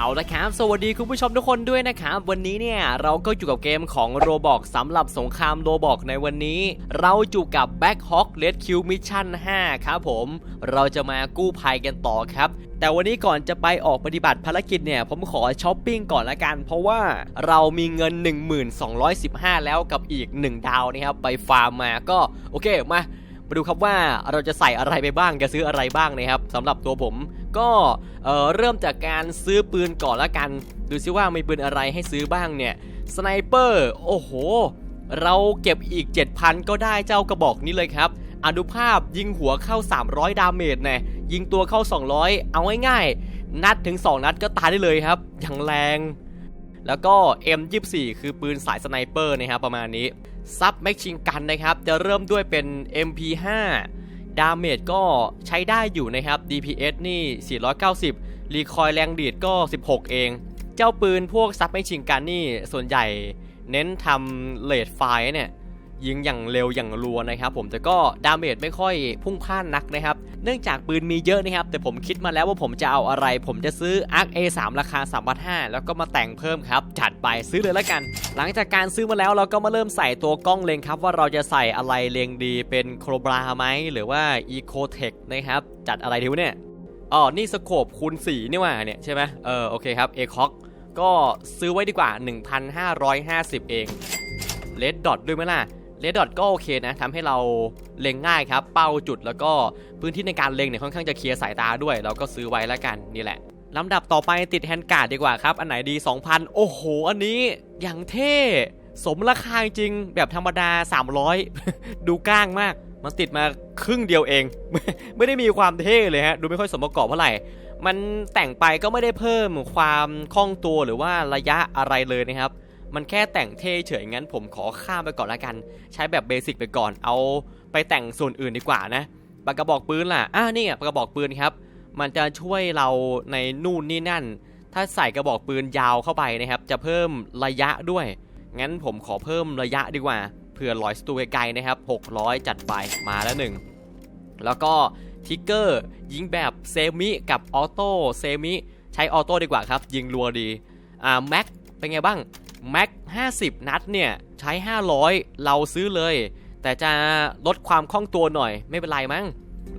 เอาละครับ สวัสดีคุณผู้ชมทุกคนด้วยนะครับ วันนี้เนี่ยเราก็อยู่กับเกมของโรบอกสำหรับสงครามโรบอกในวันนี้ เราอยู่กับ Back Hawk Rescue Mission 5 ครับผม เราจะมากู้ภัยกันต่อครับ แต่วันนี้ก่อนจะไปออกปฏิบัติภารกิจเนี่ย ผมขอช้อปปิ้งก่อนละกัน เพราะว่าเรามีเงิน 1215 แล้วกับอีก 1 ดาวนะครับ ไปฟาร์มมาก็โอเคมา มาดูครับว่าเราจะใส่อะไรไปบ้างจะซื้ออะไรบ้างนะครับสำหรับตัวผมก็เเริ่มจากการซื้อปืนก่อนละกัน ดูซิว่ามีปืนอะไรให้ซื้อบ้างเนี่ยสไนเปอร์โอ้โห เราเก็บอีก 7,000 ก็ได้เจ้ากระบอกนี้เลยครับอนุภาพยิงหัวเข้า 300 ดาเมจแน่ยิงตัวเข้า 200 เอาง่ายๆนัดถึง 2 นัดก็ตายได้เลยครับ อย่างแรง แล้วก็ M24 คือปืนสายสไนเปอร์นะครับประมาณนี้ ซับแม็กชิงกันนะครับ จะเริ่มด้วยเป็น MP5 ดาเมจก็ใช้ได้อยู่นะครับ DPS นี่ 490 รีคอยแรงดีดก็ 16 เอง เจ้าปืนพวกซับแม็กชิงกันนี่ส่วนใหญ่เน้นทำเลดไฟเนี่ย ยิงอย่างเร็วอย่างรัวนะครับผมแต่ก็ดาเมจไม่ค่อยพุ่งพล่านนักนะครับ เนื่องจากปืนมีเยอะนะครับ แต่ผมคิดมาแล้วว่าผมจะเอาอะไร ผมจะซื้อ Arc A3 ราคา3,500แล้วก็มาแต่งเพิ่มครับ จัดไปซื้อเลยละกัน หลังจากการซื้อมาแล้วเราก็มาเริ่มใส่ตัวกล้องเลงครับ ว่าเราจะใส่อะไรเลงดีเป็นโครบราไหมหรือว่า Eco Tech นะครับจัดอะไรดีวเนี่ยอ๋อนี่สโคปคูณ4นี่ว่าเนี่ยใช่ไหมเออโอเคครับ a c o ก็ซื้อไว้ดีกว่า 1,550 เองเลดดอทด้วยไหมล่ะ เลดดอทก็โอเคนะทำให้เราเล็งง่ายครับ เป้าจุดแล้วก็พื้นที่ในการเล็งเนี่ยค่อนข้างจะเคลียร์สายตาด้วย เราก็ซื้อไว้แล้วกันนี่แหละลำดับต่อไปติดแฮนด์การ์ดดีกว่าครับ อันไหนดี 2,000 โอ้โห อันนี้อย่างเท่ สมราคาจริงแบบธรรมดา 300 ดูก้างมาก มันติดมาครึ่งเดียวเอง ไม่ได้มีความเท่เลยฮะ ดูไม่ค่อยสมประกอบเท่าไหร่ มันแต่งไปก็ไม่ได้เพิ่มความคล่องตัวหรือว่าระยะอะไรเลยนะครับ มันแค่แต่งเท่เฉยงั้น ผมขอข้ามไปก่อนละกัน ใช้แบบเบสิกไปก่อนเอาไปแต่งส่วนอื่นดีกว่านะปากกระบอกปืนล่ะอ่านี่ปากกระบอกปืนครับ มันจะช่วยเราในนู่นนี่นั่น ถ้าใส่กระบอกปืนยาวเข้าไปนะครับ จะเพิ่มระยะด้วย งั้นผมขอเพิ่มระยะดีกว่าเผื่อลอยสตูไกลๆนะครับ 600 จัดไปมาแล้วหนึ่งแล้วก็ทิกเกอร์ยิงแบบเซมิกับออโต้เซมิใช้ออโต้ดีกว่าครับ ยิงรัวดีอ่าแม็กเป็นไงบ้าง แม็ก50 นัดเนี่ย ใช้ 500 เราซื้อเลย แต่จะลดความคล่องตัวหน่อยไม่เป็นไรมั้ง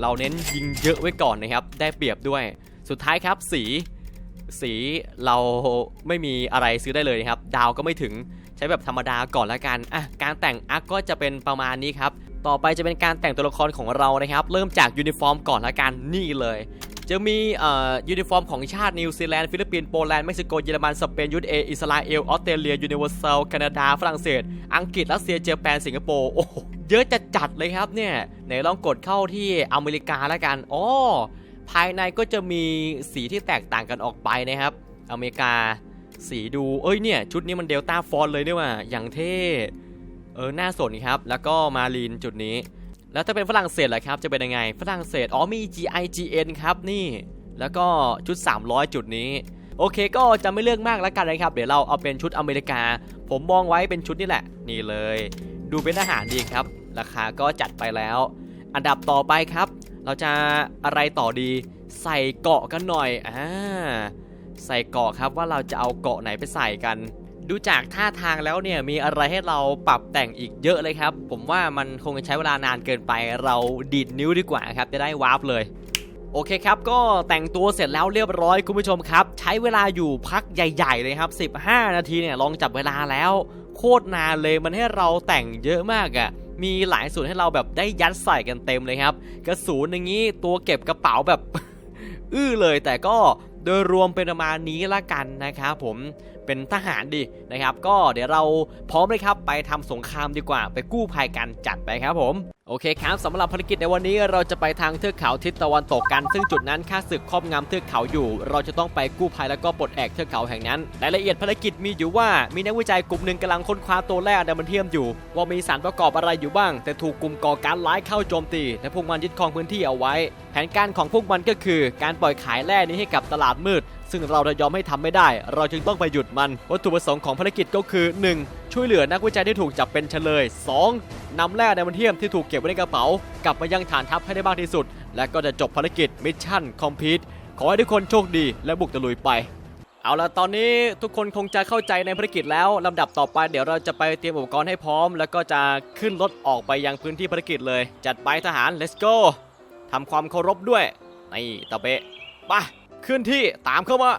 เราเน้นยิงเยอะไว้ก่อนนะครับ ได้เปรียบด้วย สุดท้ายครับสีสีเราไม่มีอะไรซื้อได้เลยนะครับ ดาวก็ไม่ถึงใช้แบบธรรมดาก่อนละกันอะการแต่งอาร์ก็จะเป็นประมาณนี้ครับ ต่อไปจะเป็นการแต่งตัวละครของเรานะครับ เริ่มจากยูนิฟอร์มก่อนละกันนี่เลย จะมีเอ่อยูนิฟอร์มของชาตินิวซีแลนด์ฟิลิปปินส์โปแลนด์เม็กซิโกเยอรมันสเปนยุทธเออิสราเอลออสเตรเลียยูนิเวอร์แซลแคนาดาฝรั่งเศส อังกฤษรัสเซียเจแปนสิงคโปร์โอ้เยอะจัดจัดเลยครับเนี่ยไหนลองกดเข้าที่อเมริกาแล้วกันอ๋อภายในก็จะมีสีที่แตกต่างกันออกไปนะครับ อเมริกาสีดูเอ้ยเนี่ย ชุดนี้มันเดลต้าฟอนเลยเนี่ยว่ะอย่างเท่เออน่าสนครับ แล้วก็มาลีนจุดนี้ แล้วถ้าเป็นฝรั่งเศสล่ะครับ จะเป็นยังไง ฝรั่งเศส อ๋อมี GIGN ครับนี่ แล้วก็ชุด 300 จุดนี้ โอเคก็จะไม่เลือกมากแล้วกันนะครับ เดี๋ยวเราเอาเป็นชุดอเมริกา ผมมองไว้เป็นชุดนี่แหละ นี่เลย ดูเป็นทหารดีครับ ราคาก็จัดไปแล้ว อันดับต่อไปครับ เราจะอะไรต่อดี ใส่เกาะกันหน่อย อ่า ใส่เกาะครับว่าเราจะเอาเกาะไหนไปใส่กัน ดูจากท่าทางแล้วเนี่ยมีอะไรให้เราปรับแต่งอีกเยอะเลยครับ ผมว่ามันคงจะใช้เวลานานเกินไป เราดีดนิ้วดีกว่าครับ จะได้วาร์ปเลยโอเคครับ ก็แต่งตัวเสร็จแล้วเรียบร้อยคุณผู้ชมครับ ใช้เวลาอยู่พักใหญ่ๆเลยครับ 15 นาทีเนี่ยลองจับเวลาแล้ว โคตรนานเลยมันให้เราแต่งเยอะมากอะ่ะมีหลายส่วนให้เราแบบได้ยัดใส่กันเต็มเลยครับ กระสุนอย่างนี้ตัวเก็บกระเป๋าแบบ อื้อเลยแต่ก็โดยรวมเป็นประมาณนี้ละกันนะครับผม เป็นทหารดีนะครับ ก็เดี๋ยวเราพร้อมเลยครับไปทำสงครามดีกว่า ไปกู้ภัยกันจัดไปครับผมโอเคครับสำหรับภารกิจในวันนี้เราจะไปทางเทือกเขาทิศตะวันตกกัน ซึ่งจุดนั้นข้าศึกครอบงำเทือกเขาอยู่ เราจะต้องไปกู้ภัยแล้วก็ปลดแอกเทือกเขาแห่งนั้นรายละเอียดภารกิจมีอยู่ว่ามีนักวิจัยกลุ่มหนึ่งกำลังค้นคว้าตัวแร่อะดามเทียมอยู่ ว่ามีสารประกอบอะไรอยู่บ้าง แต่ถูกกลุ่มก่อการร้ายเข้าโจมตี และพวกมันยึดครองพื้นที่เอาไว้ แผนการของพวกมันก็คือ การปล่อยขายแร่นี้ให้กับตลาดมืด ซึ่งเราจะยอมให้ทำไม่ได้ เราจึงต้องไปหยุดมัน วัตถุประสงค์ของภารกิจก็คือ 1. ช่วยเหลือนักวิจัยที่ถูกจับเป็นเฉลย 2. นำแร่ไดมอนเทียมที่ถูกเก็บไว้ในกระเป๋า กลับมายังฐานทัพให้ได้มากที่สุด และก็จะจบภารกิจมิชชั่นคอมพลีทขอให้ทุกคนโชคดีและบุกตะลุยไปเอาละตอนนี้ทุกคนคงจะเข้าใจในภารกิจแล้วลำดับต่อไปเดี๋ยวเราจะไปเตรียมอุปกรณ์ให้พร้อม แล้วก็จะขึ้นรถออกไปยังพื้นที่ภารกิจเลย จัดไปทหาร let's go ทำความเคารพด้วยนี่ตะเบะไป ขึ้นที่ตามเข้ามา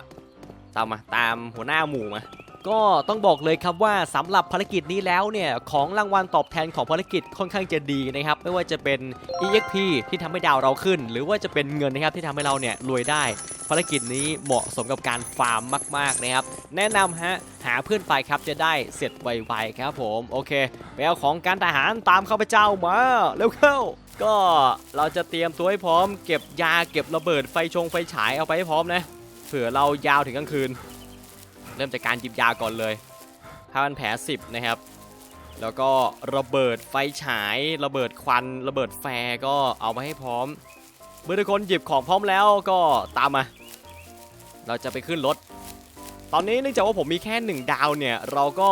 ตามมาตามหัวหน้าหมู่มาก็ต้องบอกเลยครับว่าสำหรับภารกิจนี้แล้วเนี่ยของรางวัลตอบแทนของภารกิจค่อนข้างจะดีนะครับไม่ว่าจะเป็น EXP ที่ทำให้ดาวเราขึ้น หรือว่าจะเป็นเงินนะครับที่ทำให้เราเนี่ยรวยได้ ภารกิจนี้เหมาะสมกับการฟาร์มมากๆนะครับแนะนำฮะหาเพื่อนไปครับจะได้เสร็จไวๆครับผมโอเคไปเอาของการทหารตามข้าพเจ้ามาเร็วเข้า ก็เราจะเตรียมตัวให้พร้อม เก็บยาเก็บระเบิดไฟชงไฟฉายเอาไปให้พร้อมนะเผื่อเรายาวถึงกลางคืน เริ่มจากการหยิบยาก่อนเลยผ้าพันแผล10 นะครับ แล้วก็ระเบิดไฟฉายระเบิดควัน ระเบิดแฟก็เอามาให้พร้อมเมื่อทุกคนหยิบของพร้อมแล้วก็ตามมา เราจะไปขึ้นรถ ตอนนี้เนื่องจากว่าผมมีแค่ 1 ดาวเนี่ย เราก็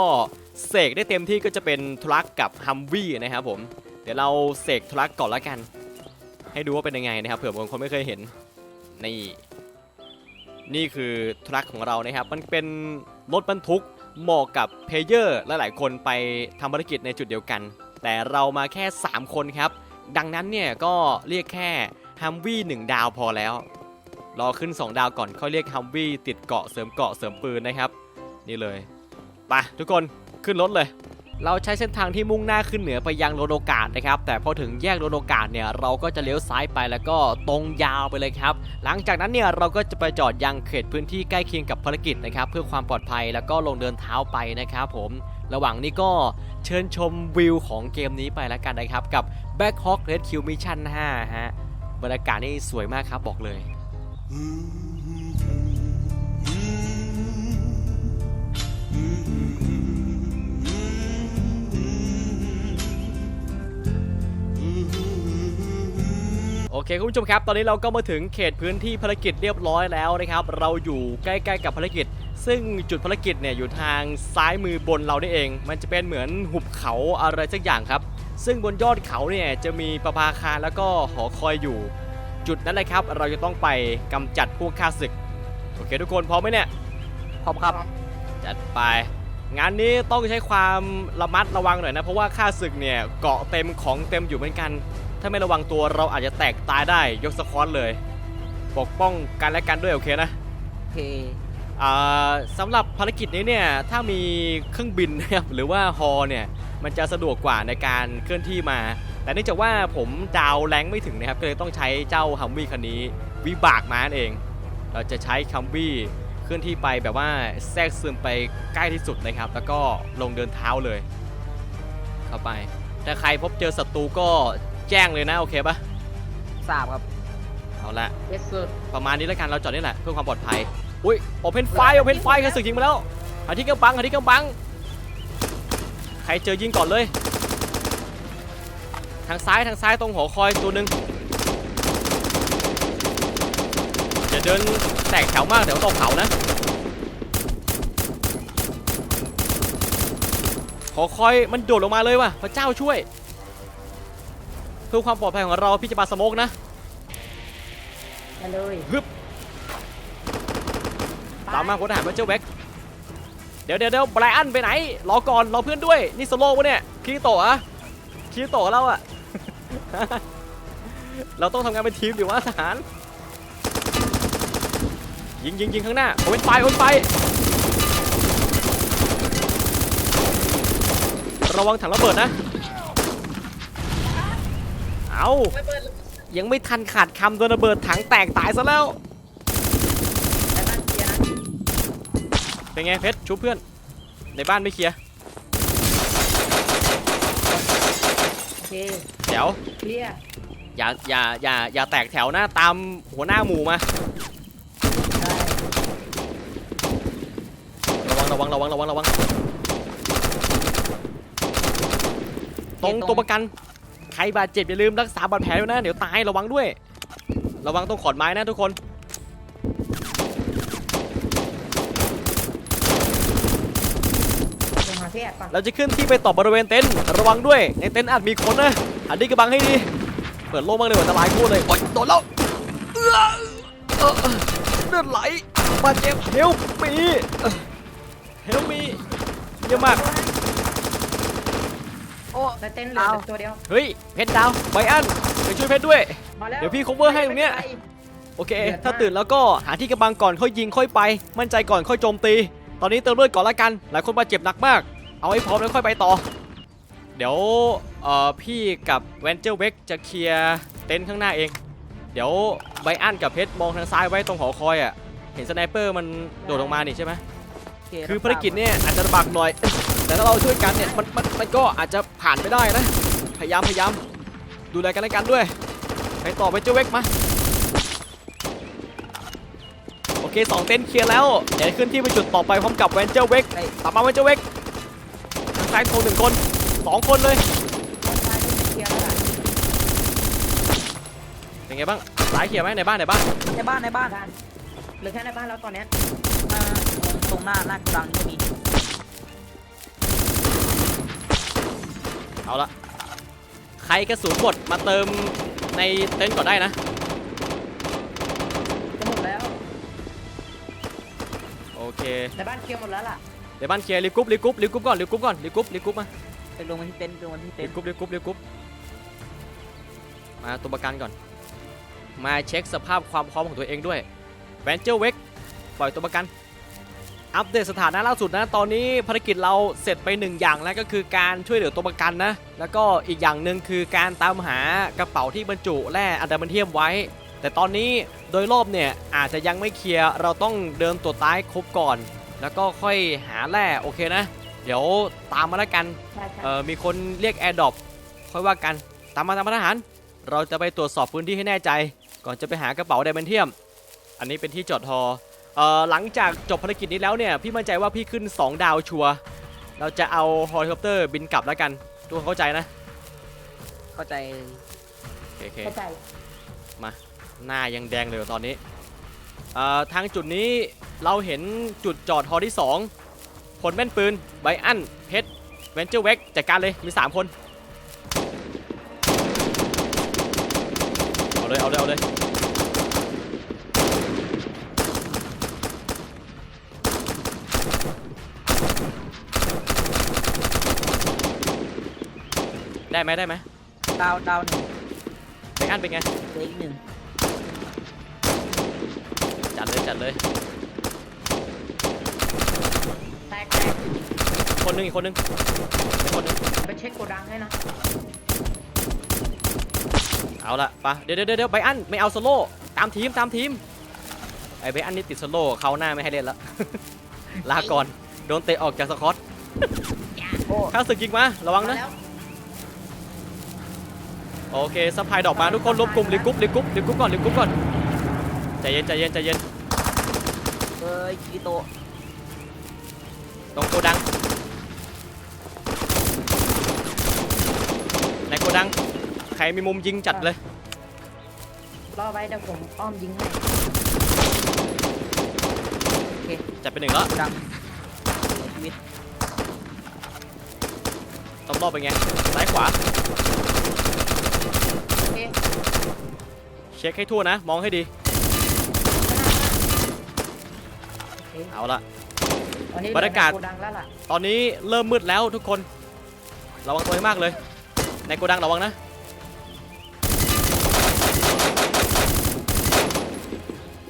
เสกได้เต็มที่ก็จะเป็นทรัคกับฮัมวี่นะครับผม ดี๋ยวเราเสกทรัคก่อนละกัน ให้ดูว่าเป็นยังไงนะครับเผื่อบางคนไม่เคยเห็นนี่นี่คือทรัคของเรานะครับ มันเป็นรถบรรทุกเหมาะกับเพลเยอร์หลายๆคนไปทำภารกิจในจุดเดียวกัน แต่เรามาแค่ 3 คนครับ ดังนั้นเนี่ยก็เรียกแค่ฮัมวี่หนึ่งดาวพอแล้ว รอขึ้น 2 ดาวก่อนค่อยเรียกฮัมวี่ติดเกาะเสริมเกาะเสริมปืนนะครับ นี่เลยไปทุกคนขึ้นรถเลย เราใช้เส้นทางที่มุ่งหน้าขึ้นเหนือไปยังโรโอกาสนะครับ แต่พอถึงแยกโรโอกาสเนี่ยเราก็จะเลี้ยวซ้ายไปแล้วก็ตรงยาวไปเลยครับ หลังจากนั้นเนี่ยเราก็จะไปจอดยังเขตพื้นที่ใกล้เคียงกับภารกิจนะครับ เพื่อความปลอดภัยแล้วก็ลงเดินเท้าไปนะครับผมระหว่างนี้ก็เชิญชมวิวของเกมนี้ไปแล้วกันนะครับ กับ Back Hawk Red Kill Mission 5ฮะบรรยากาศนี่สวยมากครับบอกเลยโเคคุณผู้ชมครับ ตอนนี้เราก็มาถึงเขตพื้นที่ภารกิจเรียบร้อยแล้วนะครับ เราอยู่ใกล้ๆกับภารกิจ ซึ่งจุดภารกิจเนี่ยอยู่ทางซ้ายมือบนเราได้เอง มันจะเป็นเหมือนหุบเขาอะไรสักอย่างครับ ซึ่งบนยอดเขาเนี่ยจะมีประภาคารแล้วก็หอคอยอยู่ จุดนั้นเลยครับ เราจะต้องไปกำจัดพวกข้าศึก โอเคทุกคนพร้อมไหมเนี่ย พร้อมครับ จัดไป งานนี้ต้องใช้ความระมัดระวังหน่อยนะ เพราะว่าข้าศึกเนี่ยเกาะเต็มของเต็มอยู่เหมือนกัน ถ้าไม่ระวังตัวเราอาจจะแตกตายได้ยกสควอตเลย ปกป้องกันและกันด้วยโอเคนะโอเคอ่าสำหรับภารกิจนี้เนี่ยถ้ามีเครื่องบินนะครับหรือว่าฮอเนี่ยมันจะสะดวกกว่าในการเคลื่อนที่มา แต่เนื่องจากว่าผมดาวแรงไม่ถึงนะครับก็เลยต้องใช้เจ้าฮัมวี่คันนี้วิบากมานั่นเอง เราจะใช้คัมวี่เคลื่อนที่ไปแบบว่าแทรกซึมไปใกล้ที่สุดนะครับ แล้วก็ลงเดินเท้าเลย เข้าไปถ้าใครพบเจอศัตรูก็ แจ้งเลยนะโอเคปะทราบครับ เอาละ yes sir ประมาณนี้แล้วกันเราจอดนี่แหละเพื่อความปลอดภัย อุ้ยโอเพนไฟโอเพนไฟข้าศึกยิงมาแล้วหาที่กำบังหาที่กำบัง ใครเจอยิงก่อนเลย ทางซ้ายทางซ้ายตรงหอคอยตัวหนึ่งอย่าเดินแตกแถวมากเดี๋ยวตกเขานะหอคอยมันโดดลงมาเลยว่ะพระเจ้าช่วย เพื่อความปลอดภัยของเราพี่จะปาสโมกนะมาเลยฮึบตามมาพลทหารมาเจอร์แบ็กเดี๋ยวเดี๋ยวเดี๋ยวไบรอันไปไหนรอก่อนรอเพื่อนด้วยนี่โซโล่ปะเนี่ยคีโตะอะคีโตะเราอะเราต้องทำงานเป็นทีมดิวะทหารยิงยิงยิงข้างหน้าโอนไฟโอนไฟระวังถังระเบิดนะ เอายังไม่ทันขาดคำโดนระเบิดถังแตกตายซะแล้ว แต่บ้านเคลียร์นะเป็นไงเพชรชุบเพื่อน ในบ้านไม่เคลียร์โอเคเดี๋ยวเคลียร์อย่าอย่าอย่าอย่าแตกแถวนะตามหัวหน้าหมู่มา ได้ระวังระวังระวังระวังระวังตรงตัวประกันใครบาดเจ็บอย่าลืมรักษาบาดแผลด้วยนะ เดี๋ยวตายระวังด้วย ระวังตรงขอนไม้นะทุกคน ลงมาแพทย์ก่อนเราจะขึ้นที่ไปต่อบริเวณเต็นท์ระวังด้วย ในเต็นท์อาจมีคนนะอันนี้กระบังให้ดี เปิดโล่งบ้างเลยอันตรายพูดเลยโอ๊ยโดนแล้วเอื้อเออเลือดไหลบาดเจ็บเฮลมีเฮลมีเยอะมากโอ้แต่เต้นเหลือเอาแต่ตัวเดียว เฮ้ย เพชรดาวไบอันไปช่วยเพชรด้วย มาแล้วเดี๋ยวพี่ cover ให้ตรงเนี้ย ไม่ป็ไโอเค เดือดมาก ถ้าตื่นแล้วก็หาที่กำบังก่อนค่อยยิงค่อยไป มั่นใจก่อนค่อยโจมตี ตอนนี้เติมเลือดก่อนละกัน หลายคนบาดเจ็บหนักมาก เอาให้พร้อมแล้วค่อยไปต่อ เดี๋ยวเอ่อพี่กับแวนเจอร์เวกจะเคลียร์เต็นท์ข้างหน้าเอง เดี๋ยวไบอันกับเพชรมองทางซ้ายไว้ตรงหอคอยอะ เห็นสไนเปอร์มันโดดลงมานี่ใช่ไหมโเคือภารกิจเนี่ยอาจจะลำบากหน่อย แต่ถ้าเราช่วยกันเนี่ยมันมันมันก็อาจจะผ่านไปได้นะ พยายามพยายามดูแลกันและกันด้วย ไปต่อไปเจ้าเวกมา โอเคสองเต็นท์เคลียร์แล้ว เดี๋ยวขึ้นที่ไปจุดต่อไปพร้อมกับแวนเจอร์เวกไอ้ตามมาแวนเจอร์เวกทางซ้ายโทรหนึ่งคนสองคนเลยต้นไม้ต้นเคลียร์แล้วล่ะเป็นไงบ้างซ้ายเคลียร์ไหมในบ้านในบ้านในบ้านในบ้านบ้านเหลือแค่ในบ้านแล้วตอนเนี้ยอ่า ตรงหน้าหน้ากระดังก็มี เอาละใครกระสุนหมดมาเติมในเต็นท์ก่อนได้นะจะหมดแล้ว โอเคในบ้านเคลียร์หมดแล้วล่ะเดี๋ยวบ้านเคลียร์รีบกรุ๊ปรีบกรุ๊ปรีบกรุ๊ปก่อนรีบกรุ๊ปก่อนรีบกรุ๊ปรีบกรุ๊ปมาไปลงมาที่เต็นท์ลงมาที่เต็รีนบท์กรุ๊ปรีบกรุ๊ปรีบกรุ๊ปมาตัวประกันก่อน มาเช็คสภาพความพร้อมของตัวเองด้วยแวนเจอร์เวกปล่อยตัวประกัน อัปเดตสถานะล่าสุดนะ ตอนนี้ภารกิจเราเสร็จไปหนึ่งอย่างแล้วก็คือการช่วยเหลือตัวประกันนะ แล้วก็อีกอย่างหนึ่งคือการตามหากระเป๋าที่บรรจุแร่อะดามนเทียมไว้ แต่ตอนนี้โดยรอบเนี่ยอาจจะยังไม่เคลียร์เราต้องเดินตัวท้ายครบก่อน แล้วก็ค่อยหาแร่โอเคนะ เดี๋ยวตามมาแล้วกันใช่ใช่เอ่อมีคนเรียกแอร์ดรอปค่อยว่ากันตามมาตามมาทหาร เราจะไปตรวจสอบพื้นที่ให้แน่ใจ ก่อนจะไปหากระเป๋าไดมอนเทียม อันนี้เป็นที่จอดฮอเอ่อ หลังจากจบภารกิจนี้แล้วเนี่ยพี่มั่นใจว่าพี่ขึ้น 2 ดาวชัวร์เราจะเอาเฮลิคอปเตอร์บินกลับแล้วกันทุกคนเข้าใจนะ เข้าใจโอเคโอเคเข้าใจหน้ายังแดงเลยตอนนี้เอ่อทางจุดนี้เราเห็นจุดจอดฮอที่2ผลแม่นปืนไบอันเพชรเวนเจอร์เวกจัดการเลยมี 3 คน เอาเลย เอาเลย เอาเลย ได้ไหมได้ไหมดาวดาวหนึ่งไบอันเป็นไง เหลืออีกหนึ่งจัดเลยจัดเลย แตกแตกคนหนึงอีกคนหนึงอีกคนหนึงไปเช็คโกดังให้นะเอาละไปะเดี๋ยวเดี๋ยวเดี๋ยวไบอันไม่เอาโซโล่ตามทีมตามทีมไอ้ไบอันนี่ติดโซโล่เขาหน้าไม่ให้เล่นแล้ว ลาก่อนโดนเตะออกจากสกอตโอ้ข้าศึกยิงมาระวังมานะแล้ว โอเคซัพพลายดอกมาทุกคนรวมกลุ่มรีบกรุ๊ปรีบกรุ๊ปรีบกรุ๊ปก่อนรีบกรุ๊ปก่อนใจเย็นใจเย็นใจเย็นเอ้ยกีโตะตรงโกดังในโกดังใครมีมุมยิงจัดเลยรอไว้เดี๋ยวผมอ้อมยิงให้จัดไปหนึ่งแล้วดังเสียชีวิตต้อมรอบเป็นไงซ้ายขวา เคเช็คให้ทั่วนะ มองให้ดี เอาละ บรรยากาศ ตอนนี้เริ่มมืดแล้วทุกคน ระวังตัวให้มากเลย ในโกดังระวังนะ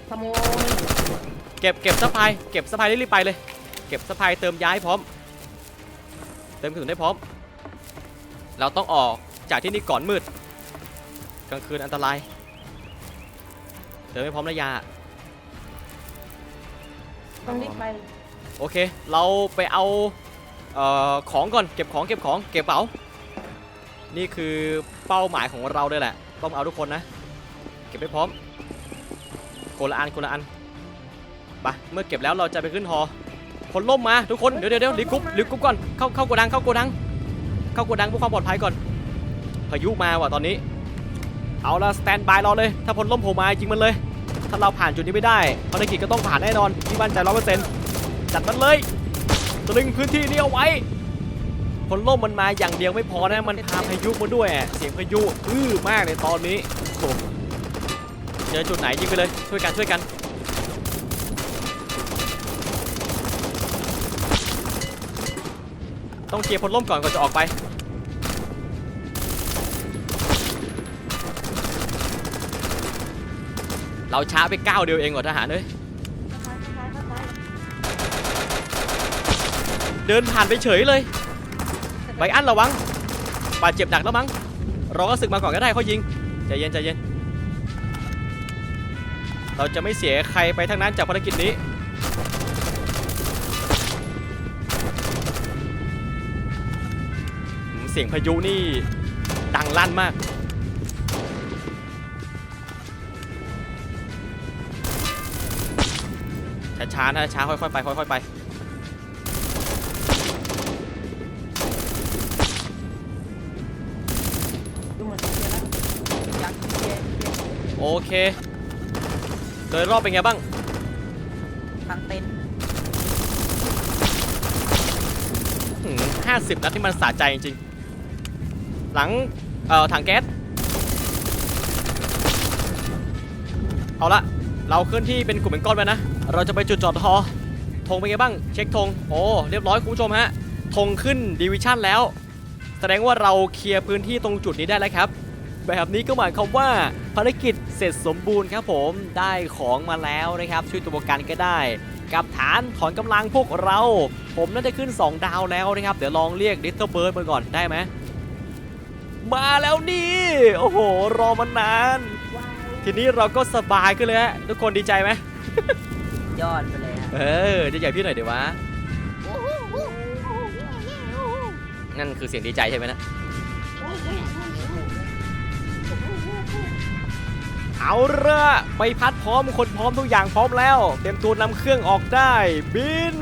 ขโมยเก็บเก็บสะพายเก็บสะพายรีบๆไปเลย เก็บสะพายเติมย้ายพร้อม เติมกระสุนได้พร้อม เราต้องออกจากที่นี่ก่อนมืด กลางคืนอันตรายเติมให้พร้อมระยาต้องรีบไปโอเค เราไปเอาเอ่อของก่อนเก็บของเก็บของเก็บเป๋า นี่คือเป้าหมายของเราด้วยแหละ ต้องเอาทุกคนนะ เก็บให้พร้อมคนละอันคนละอันไปเมื่อเก็บแล้วเราจะไปขึ้นฮอคนล่มมาทุกคนเดี๋ยวเดี๋ยวเดี๋ยวรีบกรุ๊ปรีบกรุ๊ปก่อนเข้าเข้าโกดังเข้าโกดัง เข้าโกดังเพื่อความปลอดภัยก่อนพายุมาว่ะตอนนี้ เอาละสแตนบายรอเลย ถ้าพลล้มโผมาจริงมันเลย ถ้าเราผ่านจุดนี้ไม่ได้ภารกิจก็ต้องผ่านแน่นอนที่มั่นใจร้อยเปอร์เซนต์จัดมันเลยตรึงพื้นที่นี้เอาไว้พลล้มมันมาอย่างเดียวไม่พอนะมันพาพายุมาด้วย เสียงพายุอื้อมากในตอนนี้โอ้เจอจุดไหนยิงไปเลยช่วยกันช่วยกันต้องเคลียร์พลล้มก่อนก่อนจะออกไป เราช้าไปก้าวเดียวเองเหรอทหารเอ้ยเดินผ่านไปเฉยเลยไบอันระวังบาดเจ็บหนักแล้วมั้งรอก็ศึกมาก่อนก็ได้เขายิงใจเย็นใจเย็นเราจะไม่เสียใครไปทั้งนั้นจากภารกิจนี้เสียงพายุนี่ดังลั่นมาก ช้าๆนะช้าค่อยๆไปค่อยๆไปดูเหมือนจะเคลียร์แล้วยังเคลียร์เคลียร์โอเคโดยรอบเป็นไงบ้างทางเต็นท์ห้าสิบนัดที่มันสะใจจริงๆหลังเอ่อถังแก๊สเอาละเราเคลื่อนที่เป็นกลุ่มเป็นก้อนไปนะ เราจะไปจุดจอดทอธงเป็นไงบ้าง เช็คธงโอ้เรียบร้อยคุณผู้ชมฮะธงขึ้นดิวิชั่นแล้ว แสดงว่าเราเคลียร์พื้นที่ตรงจุดนี้ได้แล้วครับแบบนี้ก็หมายความว่าภารกิจเสร็จสมบูรณ์ครับผมได้ของมาแล้วนะครับ ช่วยตัวประกันก็ได้ กับฐานถอนกำลังพวกเรา ผมน่าจะขึ้น 2 ดาวแล้วนะครับ เดี๋ยวลองเรียกดิ t เ l ิ b เบิร์ดมาก่อนได้ไหมมาแล้วนี่ โอ้โห รอมานาน ทีนี้เราก็สบายขึ้นเลยฮะทุกคนดีใจไหม ยอดไปเลยฮะเออจะใจพี่หน่อยเดี๋ยววะ นั่นคือเสียงดีใจใช่ไหมนะ เอาละไปพัดพร้อมคนพร้อมทุกอย่างพร้อมแล้ว เตรียมตัวนำเครื่องออกได้ บิน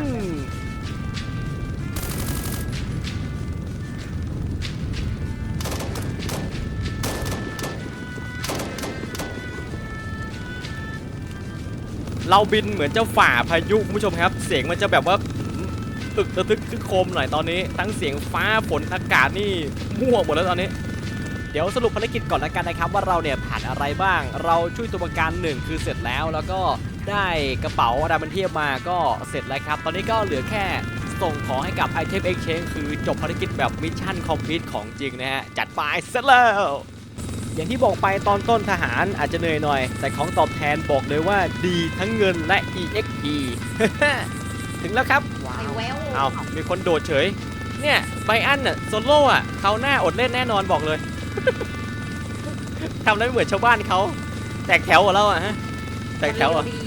เราบินเหมือนเจ้าฝ่าพายุคุณผู้ชมครับ เสียงมันจะแบบว่าตึกระทึกคึกโครมหน่อยตอนนี้ ทั้งเสียงฟ้าฝนอากาศนี่มั่วหมดแล้วตอนนี้ เดี๋ยวสรุปภารกิจก่อนแล้วกันนะครับ ว่าเราเนี่ยผ่านอะไรบ้าง เราช่วยตัวประกันหนึ่งคือเสร็จแล้ว แล้วก็ได้กระเป๋าดามันเทียบมาก็เสร็จแล้วครับ ตอนนี้ก็เหลือแค่ส่งของให้กับ Item Exchange คือจบภารกิจแบบมิชชั่นคอมพลีทของจริงนะฮะจัดไปเสร็จแล้ว อย่างที่บอกไปตอนต้นทหารอาจจะเหนื่อยหน่อย แต่ของตอบแทนบอกเลยว่าดีทั้งเงินและ EXP ถึงแล้วครับว้าไอ้วแววเอามีคนโดดเฉย เนี่ยไบอันน่ะโซโล่อะเขาวหน้าอดเล่นแน่นอนบอกเลยทำได้ไม่เหมือนชาวบ้านเขาแตกแถวเหรอเราอะฮะแตกแถวเหรอเร็วดี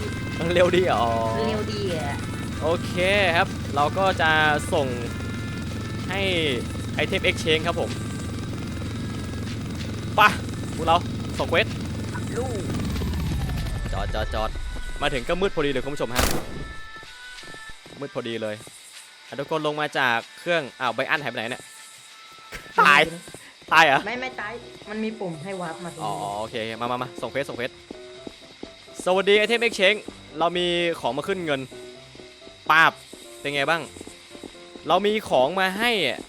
เร็วดีเหรออ๋อเร็วดีอะโอเคครับ เราก็จะส่งให้ไอเทมเอ็กช e ครับผมไปะ พวกเราส่งเควสลูกจอดจอดจอดมาถึงก็มืดพอดีเลยคุณผู้ชมฮะมืดพอดีเลยอะทุกคนลงมาจากเครื่องอ้าวไบอันหายไปไหนเนี่ยตายตายเหรอไม่ไม่ตายมันมีปุ่มให้วาร์ปมาตรงอ๋อนี้โอเคมามามาส่งเฟสส่งเฟสสวัสดีไอเทมเอ็กช e เรามีของมาขึ้นเงินป้าบเป็นไงบ้าง เรามีของมาให้อะ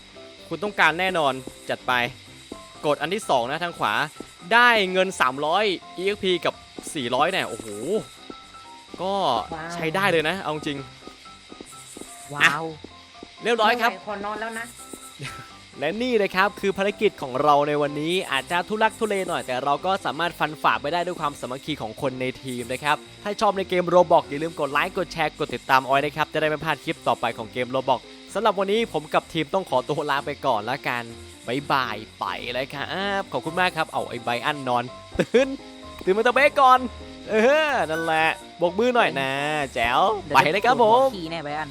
คุณต้องการแน่นอนจัดไป กดอันที่ 2 นะทางขวา ได้เงิน 300 EXP กับ 400เนี่ยโอ้โห ก็ใช้ได้เลยนะ เอาจริง ว้าว เรียบร้อยครับไม่ไหวขอนอนแล้วนะ และนี่เลยครับ คือภารกิจของเราในวันนี้อาจจะทุลักทุเลหน่อย แต่เราก็สามารถฟันฝ่าไปได้ด้วยความสามัคคีของคนในทีมนะครับ ถ้าชอบในเกมโรบอกอย่าลืมกดไลค์กดแชร์กดติดตามออยนะครับจะได้ไม่พลาดคลิปต่อไปของเกมโรบอกสำหรับวันนี้ผมกับทีมต้องขอตัวลาไปก่อนแล้วกัน บายบายไปเลยครับขอบคุณมากครับเอาไอ้ใบอันนอน ตื่นตื่นมาตะเบกก่อน เออนั่นแหละบกมือหน่อยนะ แจ๋วไปเลยครับผมขี่แน่ไบอัน